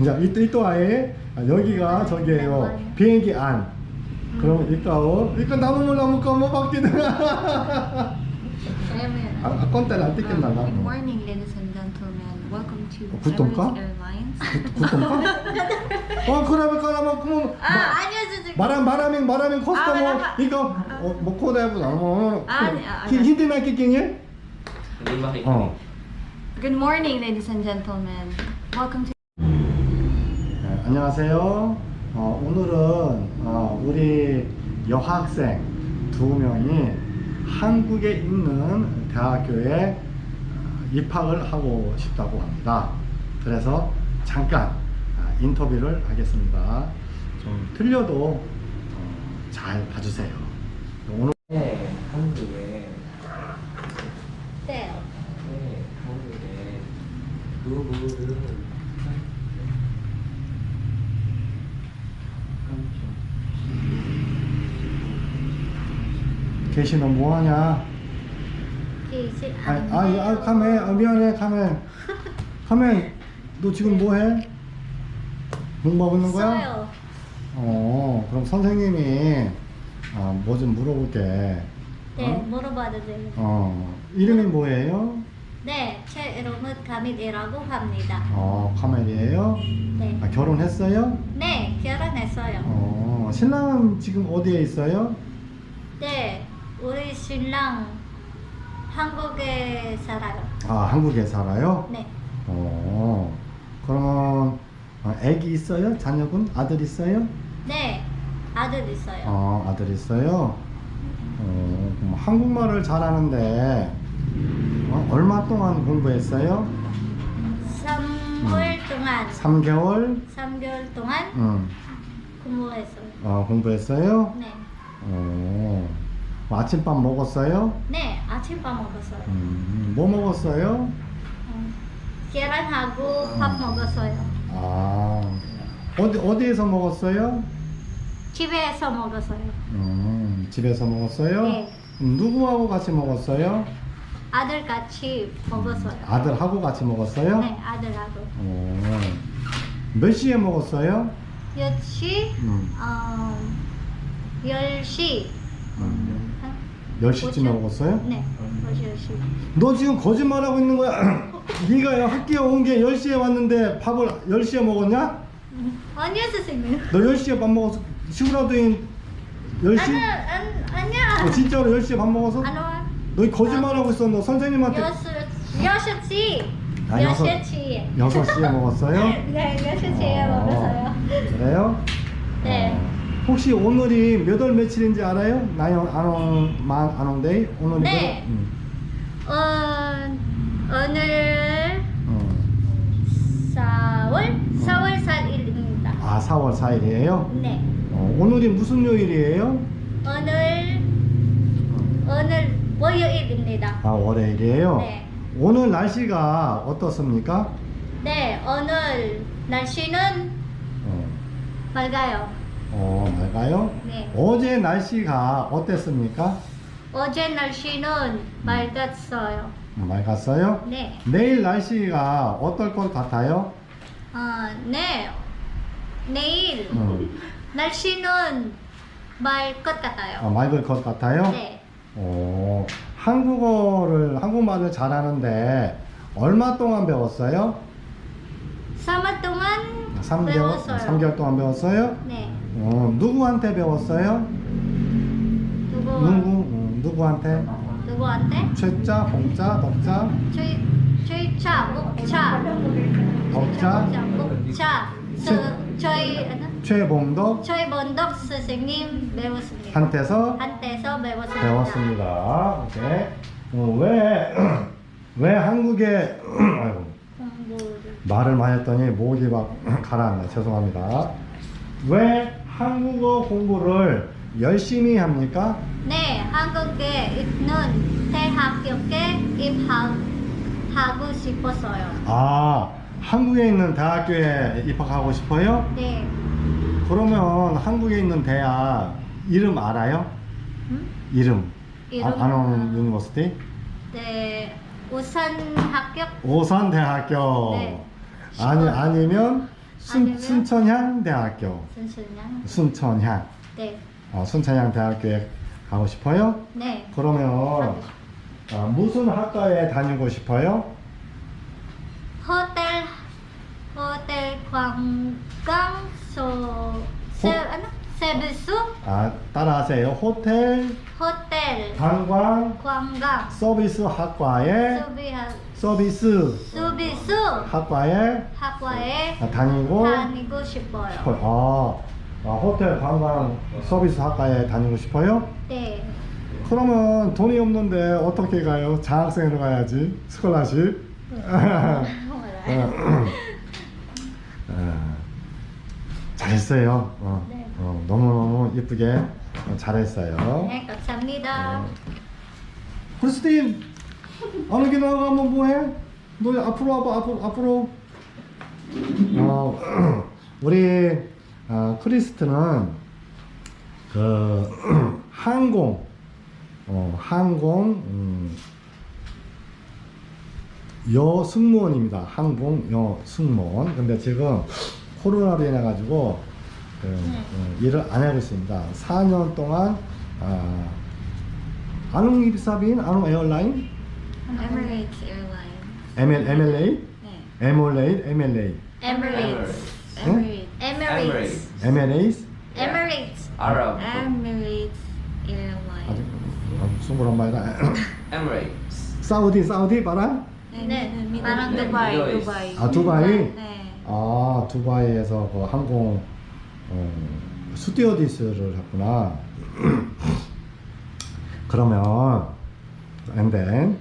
이제 이또 이또 아예 아, 여기가 저기에요 비행기 안 그럼 이까오 이까 나무 나무 까모 바뀌는 Amen. 아 건달 안 뜯겼나 Um, 나 Good morning, ladies and gentlemen. Welcome to 어, Airlines. 굿던가? 어 그러면 그러면 그럼 아. 마람 마라밍 마라밍 아, 커스터머 이거 어, 뭐 코드해보 어 아니, 아, 아니. 힌디나 끼끼니. 어 Good morning, ladies and gentlemen. Welcome to 네, 안녕하세요. 어, 오늘은 어, 우리 여학생 두 명이 한국에 있는 대학교에 어, 입학을 하고 싶다고 합니다. 그래서 잠깐 아, 인터뷰를 하겠습니다. 좀 틀려도 어, 잘 봐주세요. 오늘 네, 한국에 Tell. 네, 한국에 누구를 계시 너 뭐하냐? Casey, 아, 아, 아, 카메, 아, 미안해, 카메. 카메, 너 지금 뭐해? 공부하고 있는 거야? Soil. 어, 그럼 선생님이 어, 뭐좀 물어볼게. 네, 어? 물어봐도 돼요. 어, 이름이 뭐예요? 네, 제 이름은 가밋이라고 합니다. 어, 카멜이에요? 네, 아, 결혼했어요? 네, 결혼했어요. 어, 신랑은 지금 어디에 있어요? 네, 우리 신랑 한국에 살아요. 아, 한국에 살아요? 네, 어, 그러면 어, 애기 있어요? 자녀분? 아들 있어요? 네, 아들 있어요. 어, 아들 있어요? 어, 그럼 한국말을 잘하는데 어, 얼마 동안 공부했어요? 3월 동안, 3개월? 3개월 동안 응. 공부했어요. 어, 공부했어요? 네, 어, 아침밥 먹었어요? 네, 아침밥 먹었어요. 음, 뭐 먹었어요? 어, 계란하고 밥 먹었어요. 아, 어디, 어디에서 먹었어요? 집에서 먹었어요. 음, 집에서 먹었어요? 네. 음, 누구하고 같이 먹었어요? 아들 같이 먹었어요. 아들하고 같이 먹었어요? 네, 아들하고. 어, 몇 시에 먹었어요? 10시, 음, 어, 10시. 음, 10시쯤에 먹었어요? 네, 10시. 너 지금 거짓말하고 있는 거야? 네가 학교에 온 게 10시에 왔는데 밥을 10시에 먹었냐? 아니요, 선생님. 너 10시에 밥 먹었어? 시구라도인 10시? 아니, 안, 아니야. 어, 진짜로 10시에 밥 먹었어? 안 와. 너 거짓말하고 있어. 너 선생님한테 여섯, 여섯 시. 아, 여섯- 여섯 시. 6시에 먹었어요? 네, 여섯 시에 어, 먹었어요. 그래요? 네. 어. 혹시 오늘이 몇 월 며칠인지 알아요? 나영 안온 만 안온데이 오늘이 네. 몇 월? 음. 어, 오늘 어. 4월, 4월 4일입니다. 아 4월 4일이에요? 네. 어, 오늘이 무슨 요일이에요? 오늘, 오늘 월요일입니다. 아 월요일이에요? 네. 오늘 날씨가 어떻습니까? 네, 오늘 날씨는 어, 맑아요. 어 맑아요? 네. 어제 날씨가 어땠습니까? 어제 날씨는 맑았어요. 음, 맑았어요? 네. 내일 날씨가 어떨 것 같아요? 어, 네. 내일 음. 날씨는 맑을 것 같아요. 어, 맑을 것 같아요? 네. 어, 한국어를 한국말을 잘하는데 얼마 동안 배웠어요? 3월 동안 3개월, 배웠어요. 3개월 동안 배웠어요? 네. 어, 누구한테 배웠어요? 누구 누구? 음, 누구한테? 누구한테? 최자, 봉자, 덕자, 최 최차, 목차, 덕자, 목차. 서, 저희 최봉덕 저희 번덕 선생님 배웠습니다. 한테서 한테서 배웠습니다. 배웠습니다. 오케이. 어, 왜, 왜 한국에, 아이고, 공부를. 말을 많이 했더니 목이 막 가라앉네. 죄송합니다. 왜 한국어 공부를 열심히 합니까? 네, 한국에 있는 대학교에 입학하고 싶었어요. 아, 한국에 있는 대학교에 입학하고 싶어요? 네. 그러면 한국에 있는 대학 이름 알아요? 음? 이름. 이름? 아, 아노 유니버시티? 네, 우선 학교 오산 대학교. 네. 아니 아니면 순, 아니면- 순천향 대학교. 순순양. 순천향. 네. 어, 순천향 대학교에 가고 싶어요? 네. 그러면 아, 무슨 학과에 다니고 싶어요? 호텔 호텔 관광 소 세? 세비수 아, 따라하세요. 호텔 호텔 관광 관광 서비스 학과에 수비하 서비스 수비수 학과에 학과에 아, 다니고 다니고 싶어요. 싶어요. 아, 아, 호텔 관광 서비스 학과에 다니고 싶어요? 네. 그러면 돈이 없는데 어떻게 가요? 장학생으로 가야지. 스콜라십. 어, 어, 잘했어요. 어, 네. 어, 너무너무 예쁘게 어, 잘했어요. 네, 감사합니다. 크리스틴, 길 나가면 뭐해? 너 앞으로 와봐, 앞으로, 앞으로. 어, 우리 어, 크리스트는 그 항공, 어, 항공 음, 여 승무원입니다. 항공 여 승무원. 근데 지금 코로나로 인해 가지고 그, 어, 일을 안 하고 있습니다. 4년 동안 아, 안웅 입사빈, 안웅 에어라인, Emirates Airlines. ML, MLA, 네. MLA, MLA, Emirates. Emirates. Emirates. MLA. Emirates. Arab. Emirates 아주 Airlines. 아주 숭고란 말이다. Emirates. 사우디, 사우디 바람? 네, 네, Dubai, Middle East. Dubai. 아 두바이. 네. 아 두바이에서 그 항공 어, 스튜어디스를 했구나. 그러면 and then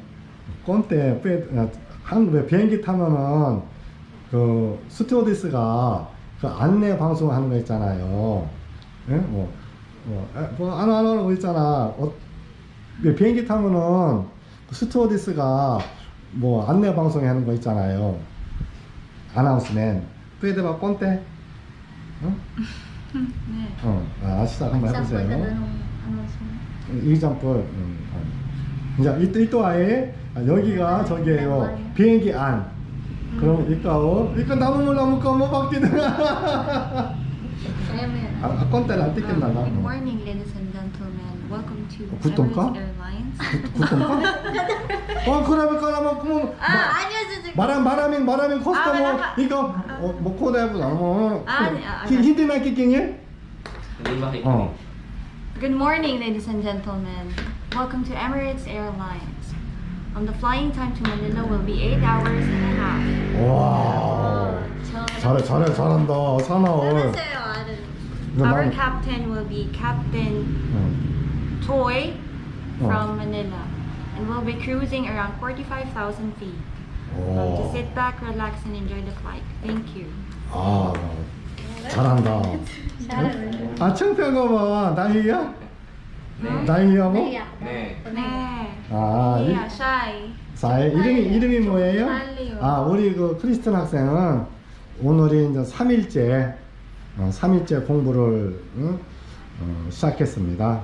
꼰대 빼- 어, 한국에 비행기 타면은 그 스튜어디스가 그 안내 방송 하는 거 있잖아요. 예? 뭐, 뭐, 에, 뭐, 안, 안, 하는 거 있잖아. 어, 그 비행기 타면은 그 스튜어디스가 뭐 안내 방송 하는 거 있잖아요. 아나운스맨. 뿌에드바 꼰대. 응? 네. 어, 아, 시작 한번 해보세요. 이점플 음, 어. 이제 이또 이또 아예 아, 여기가 저기에요 비행기 안 그럼 이까오 이까 나무 나무 까뭐 바뀌는 아 Emirates. 건때는 안 뜯겼나 나 Good morning, ladies and gentlemen. Welcome to 어, Airlines. 굿던가 어 그러면 그러면 그럼 Ah, 아니요, 저, 저. 마람 마람ing 마람ing 아, 커스터머. 이거 어, 뭐 코드해보 나뭐 아니, 아, 힌디 나 끼끼니. 어 Good morning, ladies and gentlemen. Welcome to Emirates Airlines. Um, the flying time to Manila will be 8 hours and a half. 와 저. 잘해 잘해 잘한다 사나울 잘하세요, 아들. 이거 Our 많이- captain will be Captain 응. Toy 어. from Manila. And we'll be cruising around 45,000 feet. Um, to 오. sit back, relax, and enjoy the flight. Thank you. 아 잘한다 잘하세요. 아 창피한가 봐 나이야? 네. 나이야 뭐? Naiyak. 네. 네. 아 이- Yeah, shy. 사의 이름이 이름이 뭐예요? 아 우리 그 크리스틴 학생은 오늘이 이제 3일째 어, 3일째 공부를 응? 어, 시작했습니다.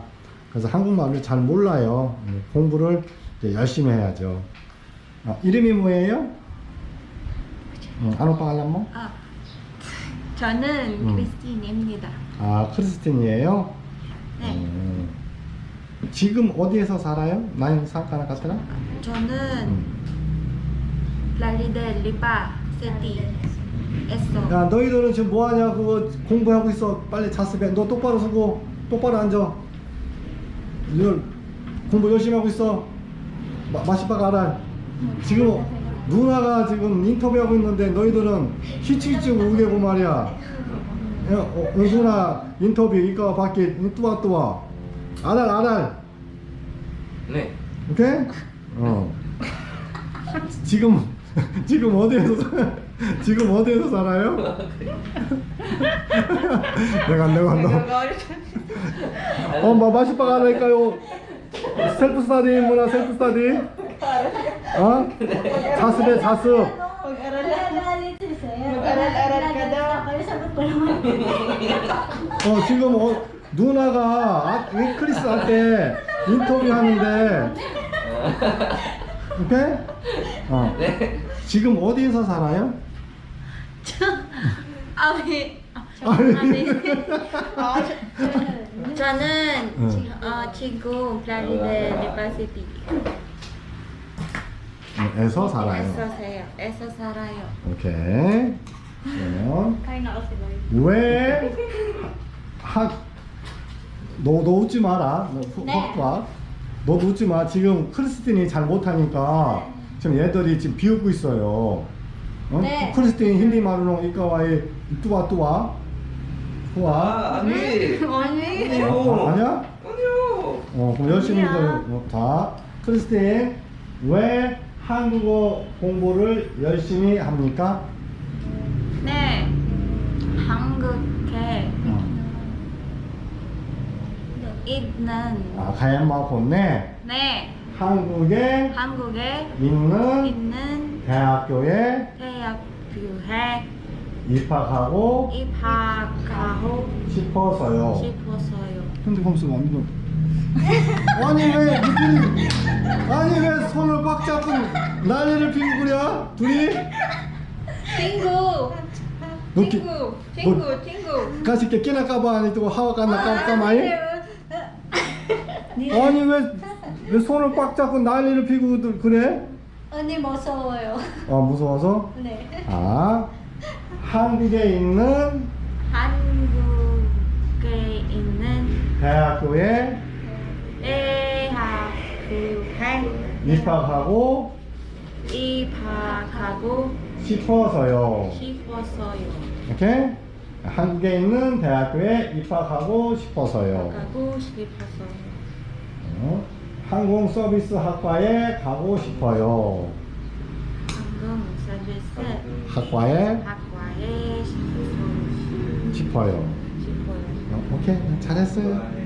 그래서 한국말을 잘 몰라요. 음, 공부를 이제 열심히 해야죠. 아, 이름이 뭐예요? 응, 안 오빠 할란모? 아, 저는 음. 크리스틴입니다. 아 크리스틴이에요? 네. 음, 지금 어디에서 살아요? 나인 상가나 같더라? 저는 음. 플라리데 리파 시티 에서. 야 너희들은 지금 뭐하냐? 그거 공부하고 있어. 빨리 자습해. 너 똑바로 서고 똑바로 앉아. 이걸 공부 열심히 하고 있어. 마, 마시바가 알아. 지금 누나가 지금 인터뷰하고 있는데 너희들은 히치히치 울게고 말이야. 야, 어, 어, 누나 인터뷰 이거 밖에 뚜와 뚜와 알알 알알 네. 오케이? 어 지금 지금 어디에서 사- 지금 어디에서 살아요? 내가 내가 너 어, 뭐 마시바가 하니까요. 셀프 스타디 뭐나 셀프 스타디? 어? 자습해 자습. 어 지금 어, 누나가 아, 이 크리스한테 인터뷰 하는데 오케이? 어 네. 지금 어디에서 살아요? 아니, 아니. 아니. Có 저는 응. 어, 지금 플라리데 리바시티 에서 살아요. 에서 살아요. 에서 살아요. 오케이. lỗi 왜 학, 너, 너 웃지 마라. 너 후- 네. 확 봐. 너 웃지 마. 지금 크리스틴이 잘 못하니까 지금 얘들이 지금 비웃고 있어요. 어? 네. 크리스틴 힌디 말로 이까와이 뚜와 뚜와 뚜와 아, 아니. 아니. 어, 아니요. 아 니야? 아니요. 어, 그럼 열심히 아니야. 좀, 어, 자, 크리스틴 왜 한국어 공부를 열심히 합니까? 네. 한국 있는 아, 가야마 본네 네. 한국에 한국에 있는 있는 대학교에 대학교에 입학하고 입학하고 싶어서요. 싶었어요. 핸드폰 쓰고 완전. 아니 왜 니들이 아니 왜 손을 꽉 잡고 난리를 그래? 둘이? 친구. 너 끼- 친구. 친구. 친구. 같이 깨끼나 까봐 아니 또 하와 깐나 깜깜하이? 아니 왜, 왜 손을 꽉 잡고 난리를 피고 그래? 언니 무서워요 아 무서워서? 네 아 한국에 있는 한국에 있는 대학교에 대학교에 입학하고 입학하고 싶어서요. 싶었어요. 오케이? 한국에 있는 대학교에 입학하고 싶어서요. 가고 싶었어요. 어? 항공 서비스 학과에 가고 싶어요. 방금 서비스 학과에 학과에. 싶어요. 싶어요. 어, 오케이, 잘했어요.